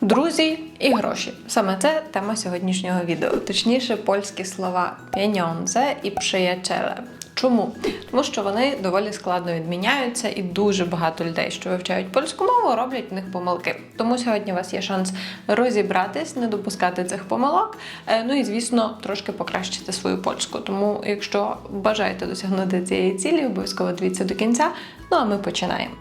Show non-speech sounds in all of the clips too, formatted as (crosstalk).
Друзі і гроші. Саме це тема сьогоднішнього відео. Точніше, польські слова pieniądze і przyjaciele. Чому? Тому що вони доволі складно відміняються, і дуже багато людей, що вивчають польську мову, роблять в них помилки. Тому сьогодні у вас є шанс розібратись, не допускати цих помилок. е, Ну і звісно, трошки покращити свою польську. Тому, якщо бажаєте досягнути цієї цілі, обов'язково дивіться до кінця. Ну а ми починаємо.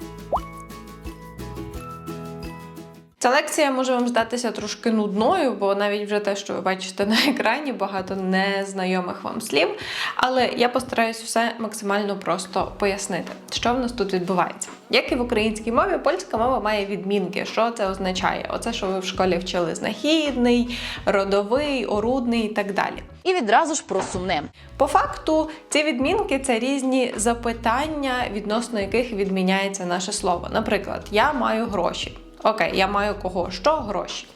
Ця лекція може вам здатися трошки нудною, бо навіть вже те, що ви бачите на екрані, багато незнайомих вам слів. Але я постараюсь все максимально просто пояснити, що в нас тут відбувається. Як і в українській мові, польська мова має відмінки. Що це означає? Оце, що ви в школі вчили знахідний, родовий, орудний і так далі. І відразу ж про сумне. По факту, ці відмінки це різні запитання, відносно яких відміняється наше слово. Наприклад, я маю гроші. Окей, я маю кого? Що гроші?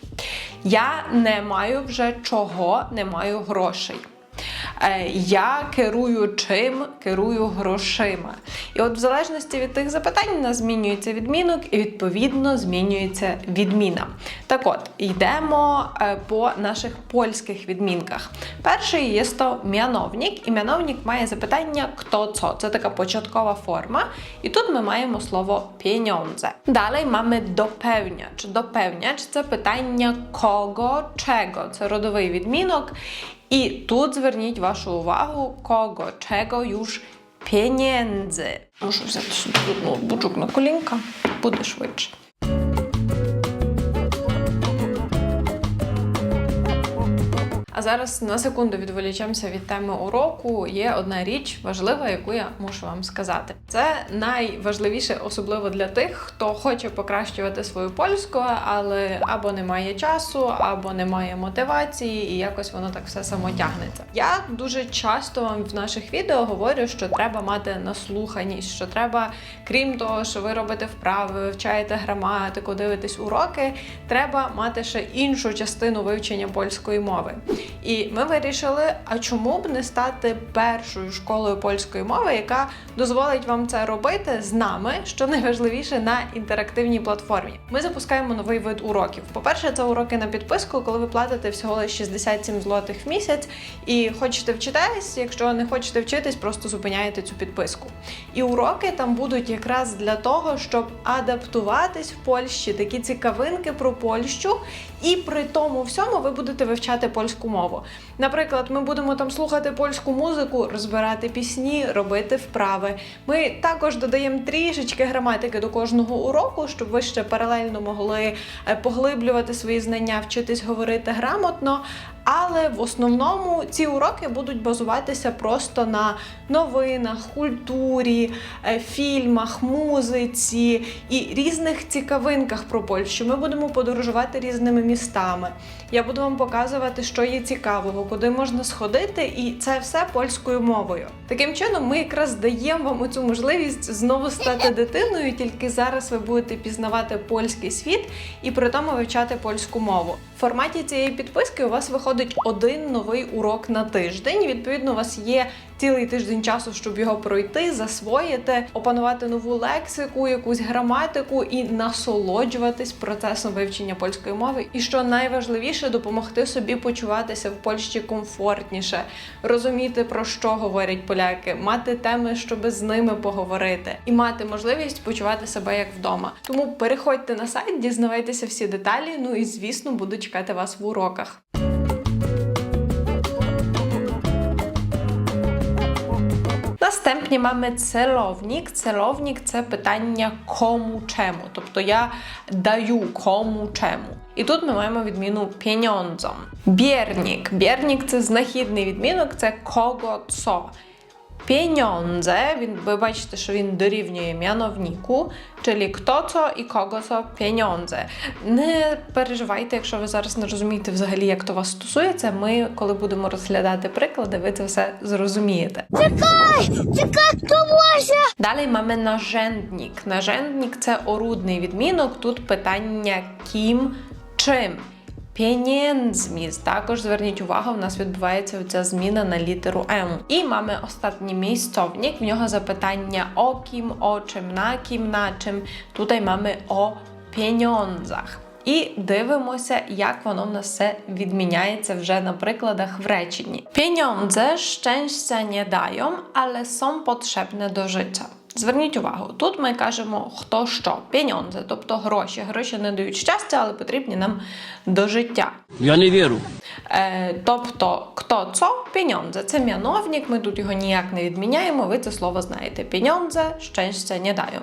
Я не маю вже чого, не маю грошей. Е, Я керую чим, керую грошима. І от в залежності від тих запитань у нас змінюється відмінок і відповідно змінюється відміна. Так от, йдемо е, по наших польських відмінках. Перший є то м'яновник, і м'яновник має запитання хто co. Це така початкова форма. І тут ми маємо слово pieniądze. Далі маємо допевняч. Допевняч це питання кого, чого. Це родовий відмінок. І тут зверніть вашу увагу, кого, чого юж pieniędzy. Можу взяти собі тут ноутбучок на колінка, буде швидше. Зараз на секунду відволічемося від теми уроку. Є одна річ важлива, яку я мушу вам сказати. Це найважливіше, особливо для тих, хто хоче покращувати свою польську, але або не має часу, або не має мотивації, і якось воно так все самотягнеться. Я дуже часто вам в наших відео говорю, що треба мати наслуханість, що треба, крім того, що ви робите вправи, вивчаєте граматику, дивитесь уроки, треба мати ще іншу частину вивчення польської мови. І ми вирішили, а чому б не стати першою школою польської мови, яка дозволить вам це робити з нами, що найважливіше на інтерактивній платформі. Ми запускаємо новий вид уроків. По-перше, це уроки на підписку, коли ви платите всього лише 67 злотих в місяць і хочете вчитись. Якщо не хочете вчитись, просто зупиняєте цю підписку. І уроки там будуть якраз для того, щоб адаптуватись в Польщі, такі цікавинки про Польщу, і при тому всьому ви будете вивчати польську мову. Наприклад, ми будемо там слухати польську музику, розбирати пісні, робити вправи. Ми також додаємо трішечки граматики до кожного уроку, щоб ви ще паралельно могли е, поглиблювати свої знання, вчитись говорити грамотно. Але в основному ці уроки будуть базуватися просто на новинах, культурі, е, фільмах, музиці і різних цікавинках про Польщу. Ми будемо подорожувати різними містами. Я буду вам показувати, що є цікавого, куди можна сходити, і це все польською мовою. Таким чином, ми якраз даємо вам оцю можливість знову стати дитиною, тільки зараз ви будете пізнавати польський світ і при тому вивчати польську мову. Форматі цієї підписки у вас виходить один новий урок на тиждень. Відповідно, у вас є цілий тиждень часу, щоб його пройти, засвоїти, опанувати нову лексику, якусь граматику і насолоджуватись процесом вивчення польської мови. І що найважливіше, допомогти собі почуватися в Польщі комфортніше, розуміти про що говорять поляки, мати теми, щоб з ними поговорити, і мати можливість почувати себе як вдома. Тому переходьте на сайт, дізнавайтеся всі деталі. Ну і звісно, буду чекати вас в уроках. Następnie mamy celownik. Celownik це pytania komu czemu, Тобто я даю кому чему. І тут ми маємо відміну pieniądzom. Biernik. Biernik це знахідний відмінок, це кого цо. Pieniądze, ви бачите, що він дорівнює м'яновніку, czyli kto co і кого co pieniądze. Не переживайте, якщо ви зараз не розумієте взагалі, як то вас стосується. Ми, коли будемо розглядати приклади, ви це все зрозумієте. Чекай, хто може? Далі маємо нажендник. Нажендник це орудний відмінок. Тут питання ким, чим. Pieniędzmi. Також зверніть увагу, в нас відбувається ця зміна на літеру М. І маємо останній місцовник. В нього запитання о ким, о чим, на ким, на чим. Тут маємо о pieniądzach. І дивимося, як воно в нас все відміняється вже на прикладах в реченні. Pieniądze szczęścia nie dają, ale są potrzebne do życia. Зверніть увагу, тут ми кажемо хто що, пеньонзе, тобто гроші. Гроші не дають щастя, але потрібні нам до життя. Я не вірю. Е, тобто, хто це? Пеньонзе. Це м'яновник, ми тут його ніяк не відміняємо, ви це слово знаєте. Пеньонзе щастя не даю.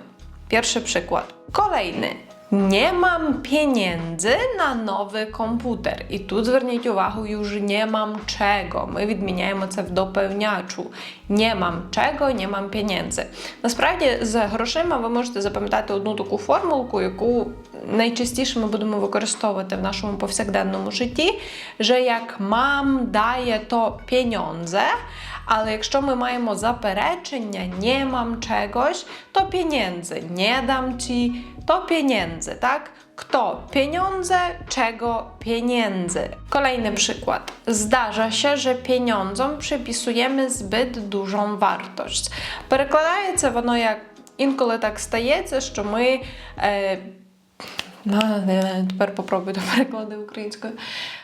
Перший приклад. Kolejny. Nie mam pieniędzy na nowy komputer. І тут зверніть увагу, już nie mam czego. Ми відміняємо це в доповнячу. Nie mam czego, nie mam pieniędzy. Насправді, з грошима ви можете запам'ятати одну таку формулку, яку найчастіше ми будемо використовувати в нашому повсякденному житті, що як мам дає то pieniądze, але якщо ми маємо заперечення не мам чогось, то pieniędzy. Nie dam ci, to pieniędzy, tak? Kto pieniądze, czego pieniędzy. Kolejny przykład. Zdarza się, że pieniądzom przypisujemy zbyt dużą wartość. Перекладається воно як інколи так стається, що ми. Е, No, nie, тепер попробуй to переклади українською.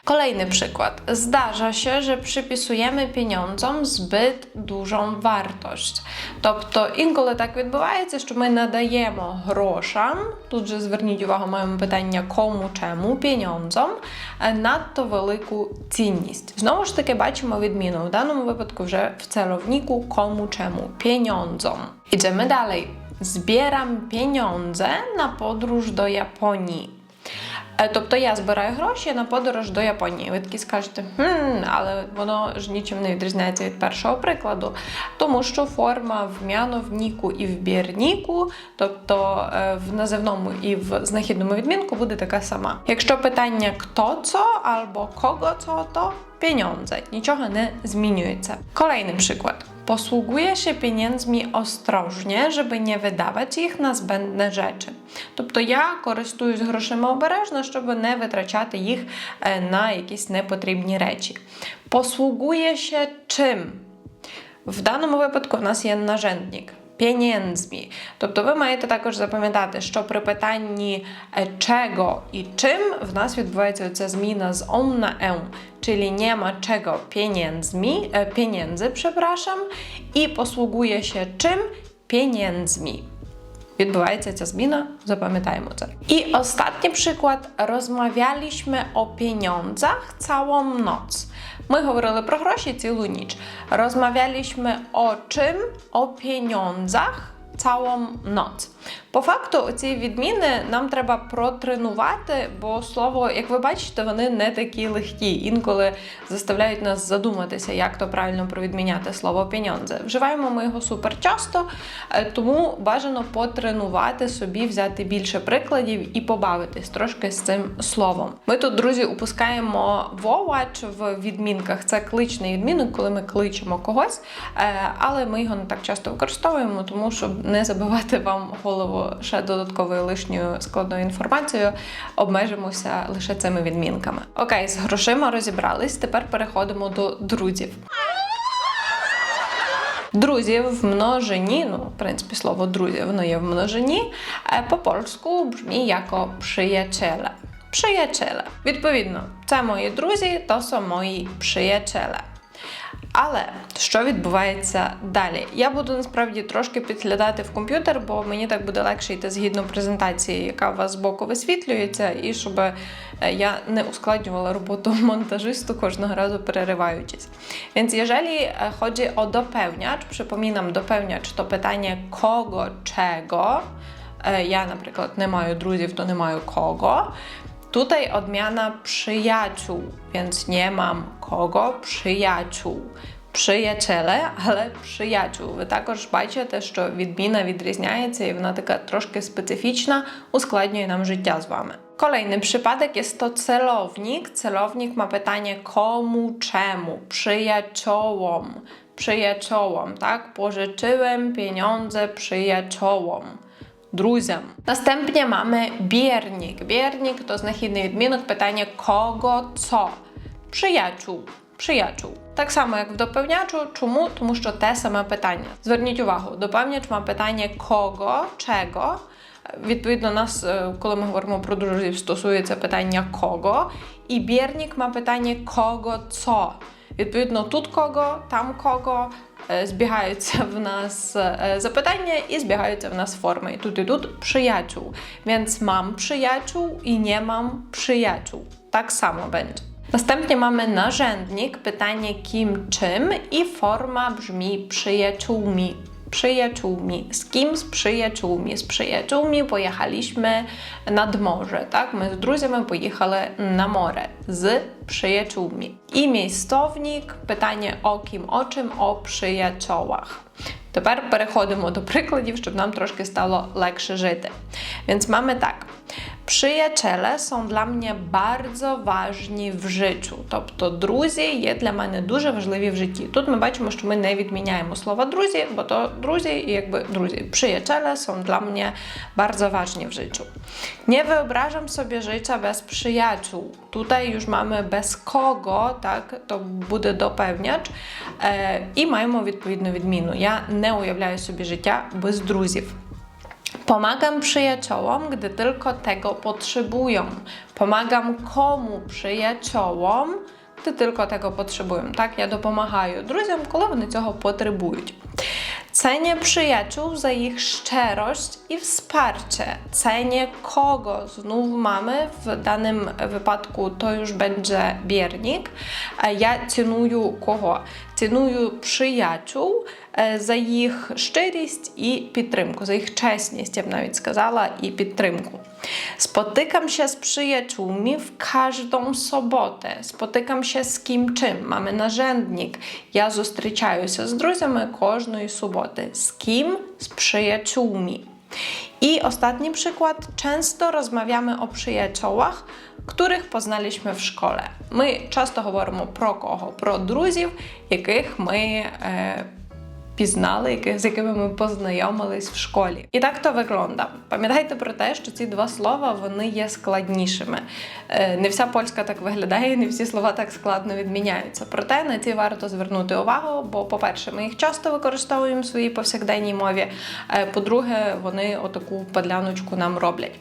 Kolejny przykład. Zdarza się, że przypisujemy pieniądzom zbyt dużą wartość. Тобто інколи так відбувається, що ми надаємо грошам, тут же зверніть увагу, маємо питання кому, чому, pieniądzom, е, надто велику цінність. Знову ж таки, бачимо відміну. В даному випадку вже в целовнику кому, чemu, pieniądzom. Idziemy dalej. Збірам pieniądze на подорож до Японії. Е, Тобто я збираю гроші на подорож до Японії. Ви такі скажете, хм, але воно ж нічим не відрізняється від першого прикладу, тому що форма в мяновніку і в бірніку, тобто е, в називному і в знахідному відмінку буде така сама. Якщо питання хто це або кого це, то pieniądze. Nічого не змінюється. Kolejny przykład. Posługuję się pieniędzmi ostrożnie, żeby nie wydawać ich na zbędne rzeczy. Тобто я користуюсь грошима обережно, щоб не витрачати їх е, на якісь непотрібні речі. Posługuję się czym? В даному випадку в нас є нажендник. Pieniędzmi. Тобто ви маєте також запам'ятати, що при питанні е, чого і чим в нас відбувається ця зміна з ом на ем. Czyli nie ma czego pieniędzmi, e, pieniędzy, przepraszam, i posługuje się czym? Pieniędzmi. Відбувається ця зміна, запам'ятаємо це. І останній приклад. Розмовлялися о pieniądzach całą noc. Ми говорили про гроші цілу ніч. Розмовлялися о чим? О pieniądzach całą noc. По факту, ці відміни нам треба протренувати, бо слово, як ви бачите, вони не такі легкі. Інколи заставляють нас задуматися, як то правильно провідміняти слово пеньонзе. Вживаємо ми його супер часто, е, тому бажано потренувати собі, взяти більше прикладів і побавитись трошки з цим словом. Ми тут, друзі, упускаємо вовач в відмінках. Це кличний відмінок, коли ми кличемо когось, е, але ми його не так часто використовуємо, тому щоб не забивати вам голову ще додатковою лишньою складною інформацією, обмежимося лише цими відмінками. Окей, з грошима розібрались. Тепер переходимо до друзів. Друзів в множині, ну, в принципі, слово друзі, воно є в множині, е, по польську бrzmi jako przyjaciele. Przyjaciele. Відповідно, це мої друзі, то są мої przyjaciele. Але що відбувається далі? Я буду насправді трошки підглядати в комп'ютер, бо мені так буде легше йти згідно презентації, яка у вас збоку висвітлюється, і щоб е, я не ускладнювала роботу (laughs) монтажисту кожного разу перериваючись. Więc jeżeli chodzi o dopełniacz, przypominam, dopełniacz to pytanie kogo, czego. E, Ja na przykład друзів, to nie mаю kogo. Tutaj odmiana przyjaciół, więc nie mam kogo, przyjaciół. Przyjaciele, але przyjaciół. Ви також бачите, що відміна відрізняється і вона така трошки специфічна, ускладнює нам життя з вами. Kolejny przypadek jest to celownik. Celownik ma pytanie komu, czemu, przyjaciołom, przyjaciołom, tak? Pożyczyłem pieniądze przyjaciołom Друзям. Następnie mamy biernik. Biernik to znachідний відмінок питання кого, co? Przyjaciół. Przyjaciół. Так само, як в доповнячу. Чому? Тому що те саме питання. Зверніть увагу, доповняч ma pytanie kogo, czego, Відповідно, нас, е, коли ми говоримо про друзів, стосується питання кого, і бірник має питання кого цо. Відповідно, тут кого, там кого. е, Збігаються в нас е, запитання і збігаються в нас форми. І тут і тут przyjaciół. Więc mam przyjaciół i nie mam przyjaciół. Tak samo będzie. Następnie mamy narzędnik, pytanie kim, czym i forma brzmi przyjaciółmi. Przyjaciółmi. Z kim? Z przyjaciółmi. Z przyjaciółmi pojechaliśmy nad morze, tak? My z друзями поїхали на море. З przyjaciółmi. І miejscownik, питання о ким, о чим, о przyjaciołach. Тепер переходимо до прикладів, щоб нам трошки стало легше жити. Więc mamy tak. Przyjaciele są dla mnie bardzo ważni в życiu. Тобто друзі є для мене дуже важливі в житті. Тут ми бачимо, що ми не відміняємо слова друзі, бо то друзі, і якби друзі. Przyjaciele są dla mnie bardzo ważni w życiu. Nie wyobrażam sobie życia bez przyjaciół. Tutaj już mamy bez kogo, tak, to буде допевняч. Е, і маємо відповідну відміну. Я не уявляю собі життя без друзів. Pomagam przyjaciołom, gdy tylko tego potrzebują. Pomagam komu przyjaciołom, gdy tylko tego potrzebują. Так, я допомагаю друзям, коли вони цього потребують. Cenię przyjaciół za ich szczerość i wsparcie. Cenię kogo znów mamy. W danym wypadku to już będzie biernik. E, Ja ціную kogo? Ціную przyjaciół е, за їх щирість і підтримку, за їх чесність, я б навіть сказала, і підтримку. Spotykam się z przyjaciółmi w każdą sobotę. Spotykam się z kim czym. Mamy narzędnik. Ja zустрічаюся з друзями кожної суботи. Z kim? Z przyjaciółmi. I ostatni przykład. Często rozmawiamy o przyjaciołach, których poznaliśmy w szkole. Ми часто говоримо про кого? Про друзів, яких ми е, пізнали, яких, з якими ми познайомились в школі. І так то виглядає. Пам'ятайте про те, що ці два слова вони є складнішими. Е, Не вся польська так виглядає, не всі слова так складно відміняються. Проте на ці варто звернути увагу, бо, по-перше, ми їх часто використовуємо в своїй повсякденній мові. Е, По-друге, вони отаку падляночку нам роблять.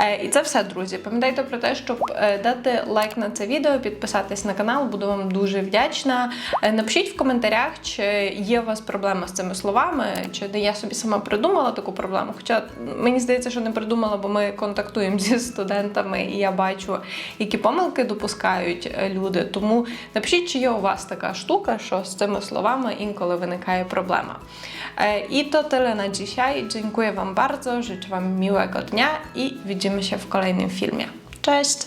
Е, І це все, друзі. Пам'ятайте про те, щоб е, дати лайк на це відео, підписатись на канал, буду вам дуже вдячна. Е, Напишіть в коментарях, чи є у вас проблема з цими словами, чи не я собі сама придумала таку проблему. Хоча мені здається, що не придумала, бо ми контактуємо (laughs) зі студентами, і я бачу, які помилки допускають люди. Тому напишіть, чи є у вас така штука, що з цими словами інколи виникає проблема. I to tyle na dzisiaj. Dziękuję Wam bardzo, życzę Wam miłego dnia i widzimy się w kolejnym filmie. Cześć!